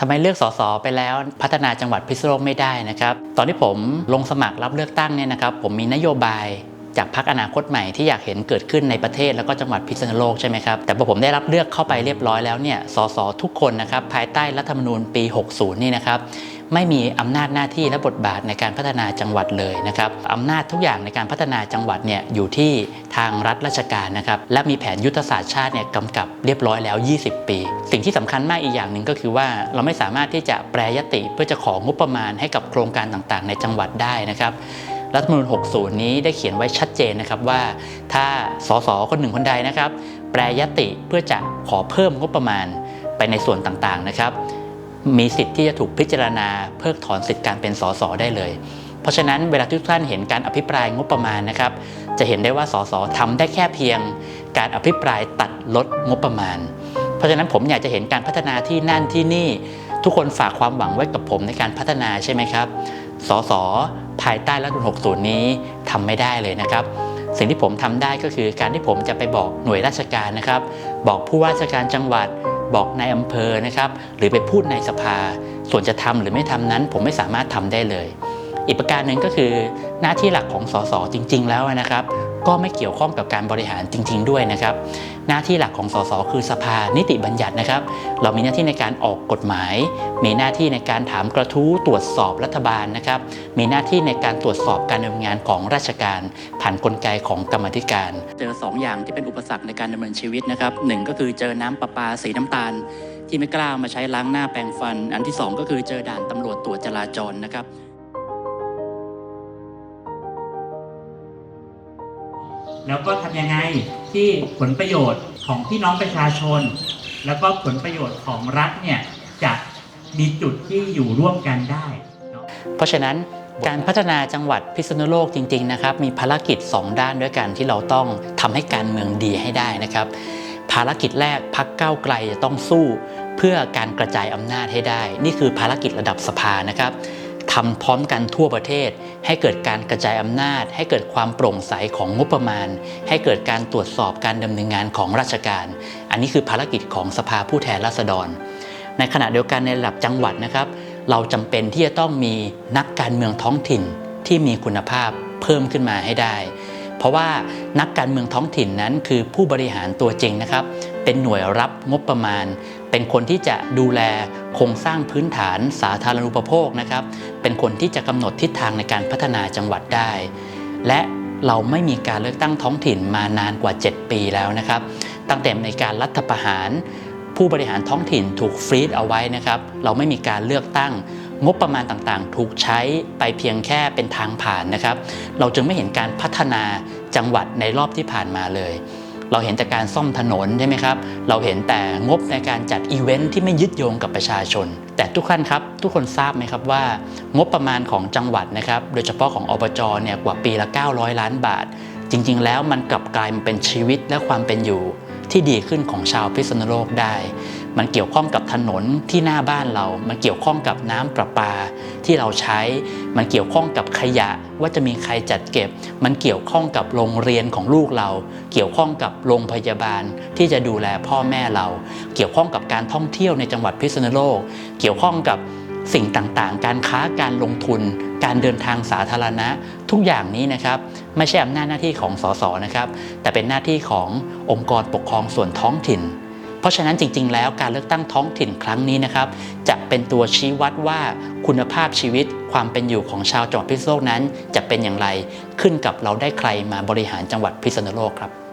ทำไมเลือกสสไปแล้วพัฒนาจังหวัดพิษณุโลกไม่ได้นะครับ ตอนที่ผมลงสมัครรับเลือกตั้งเนี่ยนะครับ ผมมีนโยบายจากพรรคอนาคตใหม่ที่อยากเห็นเกิดขึ้นในประเทศแล้วก็จังหวัดพิษณุโลกใช่ไหมครับแต่พอผมได้รับเลือกเข้าไปเรียบร้อยแล้วเนี่ยสสทุกคนนะครับภายใต้รัฐธรรมนูญปี 60 นี่นะครับ ไม่มีอำนาจหน้าที่และบทบาทในการพัฒนาจังหวัดเลยนะครับอำนาจทุกอย่างในการพัฒนาจังหวัดเนี่ยอยู่ที่ทางรัฐราชการนะครับและมีแผนยุทธศาสตร์ชาติเนี่ยกำกับเรียบร้อยแล้ว 20 ปี สิ่งที่สำคัญมากอีกอย่างหนึ่งก็คือว่าเราไม่สามารถที่จะแปรยติเพื่อจะของงบประมาณให้กับโครงการต่างๆ ในจังหวัดได้นะครับรัฐธรรมนูญ 60 นี้ได้เขียนไว้ชัดเจนนะครับว่า ถ้าสสคนหนึ่งคนใดนะครับ แปรยติเพื่อจะขอเพิ่มงบประมาณไปในส่วนต่างๆนะครับ มีสิทธิ์ที่จะถูกพิจารณาเพิกถอนสิทธิการเป็นสสได้เลย เพราะฉะนั้นเวลาทุกท่านเห็นการอภิปรายงบประมาณนะครับ จะเห็นได้ว่าสสทำได้แค่เพียง การอภิปรายตัดลดงบประมาณ เพราะฉะนั้นผมอยากจะเห็นการพัฒนาที่นั่นที่นี่ทุกคนฝากความหวังไว้กับผมในการพัฒนาใช่ไหมครับ สสภายใต้รัฐธรรมนูญ60 นี้ทำไม่ได้เลยนะครับ สิ่งที่ผมทำได้ก็คือการที่ผมจะไปบอกหน่วยราชการนะครับ บอกผู้ว่าราชการจังหวัด บอกนายอำเภอนะครับ หรือไปพูดในสภา ส่วนจะทำหรือไม่ทำนั้น ผมไม่สามารถทำได้เลย อีกประการหนึ่งก็คือหน้าที่หลักของสสจริง ๆ แล้วนะครับ ก็ไม่เกี่ยวข้องกับการบริหารจริง ๆ ด้วยนะครับ หน้าที่หลักของสสคือสภานิติบัญญัตินะครับ เรามีหน้าที่ในการออกกฎหมาย มีหน้าที่ในการถามกระทู้ตรวจสอบรัฐบาลนะครับ มีหน้าที่ในการตรวจสอบการดำเนินงานของราชการ ผ่านกลไกของกรรมธิการเจอ2อย่างที่เป็นอุปสรรคในการดำเนินชีวิตนะครับหนึ่งก็คือเจอน้ำประปาสีน้ำตาล ที่ไม่กล้ามาใช้ล้างหน้าแปรงฟัน อันที่สองก็คือเจอด่านตำรวจตรวจจราจรนะครับ แล้วก็ทำยังไงที่ผลประโยชน์ของพี่น้องประชาชน แล้วก็ผลประโยชน์ของรัฐเนี่ยจะมีจุดที่อยู่ร่วมกันได้ เพราะฉะนั้นการพัฒนาจังหวัดพิษณุโลกจริงๆนะครับมีภารกิจ 2 ด้านด้วยกันที่เราต้องทำให้การเมืองดีให้ได้นะครับ ภารกิจแรกพักเก้าไกลจะต้องสู้เพื่อการกระจายอำนาจให้ได้ นี่คือภารกิจระดับสภานะครับ ทำพร้อมกันทั่วประเทศ ให้เกิดการกระจายอำนาจ ให้เกิดความโปร่งใสของงบประมาณ ให้เกิดการตรวจสอบการดำเนินงานของราชการ อันนี้คือภารกิจของสภาผู้แทนราษฎร ในขณะเดียวกันในระดับจังหวัดนะครับ เราจำเป็นที่จะต้องมีนักการเมืองท้องถิ่นที่มีคุณภาพเพิ่มขึ้นมาให้ได้ เพราะว่านักการเมืองท้องถิ่นนั้นคือผู้บริหารตัวจริงนะครับ เป็นหน่วยรับงบประมาณ เป็นคนที่จะดูแลโครงสร้างพื้นฐานสาธารณูปโภคนะครับ เป็นคนที่จะกำหนดทิศทางในการพัฒนาจังหวัดได้ และเราไม่มีการเลือกตั้งท้องถิ่นมานานกว่า 7 ปีแล้วนะครับ ตั้งแต่ในการรัฐประหาร ผู้บริหารท้องถิ่นถูกฟรีดเอาไว้นะครับ เราไม่มีการเลือกตั้งงบประมาณต่างๆ ถูกใช้ไปเพียงแค่เป็นทางผ่านนะครับ เราจึงไม่เห็นการพัฒนาจังหวัดในรอบที่ผ่านมาเลย เราเห็นแต่การซ่อมถนนใช่ไหมครับ เราเห็นแต่งบในการจัดอีเวนท์ที่ไม่ยึดโยงกับประชาชน แต่ทุกท่านครับ ทุกคนทราบไหมครับว่า งบประมาณของจังหวัดนะครับ โดยเฉพาะของอบจเนี่ยกว่าปีละ 900 ล้านบาท จริง ๆ แล้วมันกลับกลายมาเป็นชีวิตและความเป็นอยู่ที่ดีขึ้นของชาวพิษณุโลกได้ มันเกี่ยวข้องกับถนนที่หน้าบ้านเรา มันเกี่ยวข้องกับน้ำประปาที่เราใช้ มันเกี่ยวข้องกับขยะว่าจะมีใครจัดเก็บ มันเกี่ยวข้องกับโรงเรียนของลูกเรา เกี่ยวข้องกับโรงพยาบาลที่จะดูแลพ่อแม่เรา เกี่ยวข้องกับการท่องเที่ยวในจังหวัดพิษณุโลก เกี่ยวข้องกับสิ่งต่างๆ การค้าการลงทุน การเดินทางสาธารณะ ทุกอย่างนี้นะครับไม่ใช่อำนาจหน้าที่ของสสนะครับ แต่เป็นหน้าที่ขององค์กรปกครองส่วนท้องถิ่น ราะฉะนั้นจริง ๆ แล้วการเลือกตั้งท้องถิ่นครั้งนี้นะครับจะเป็นตัวชี้วัดว่าคุณภาพชีวิตความเป็นอยู่ของชาวจังหวัดพิษณุโลกนั้น จะเป็นอย่างไรขึ้นกับเราได้ใครมาบริหารจังหวัดพิษณุโลกครับ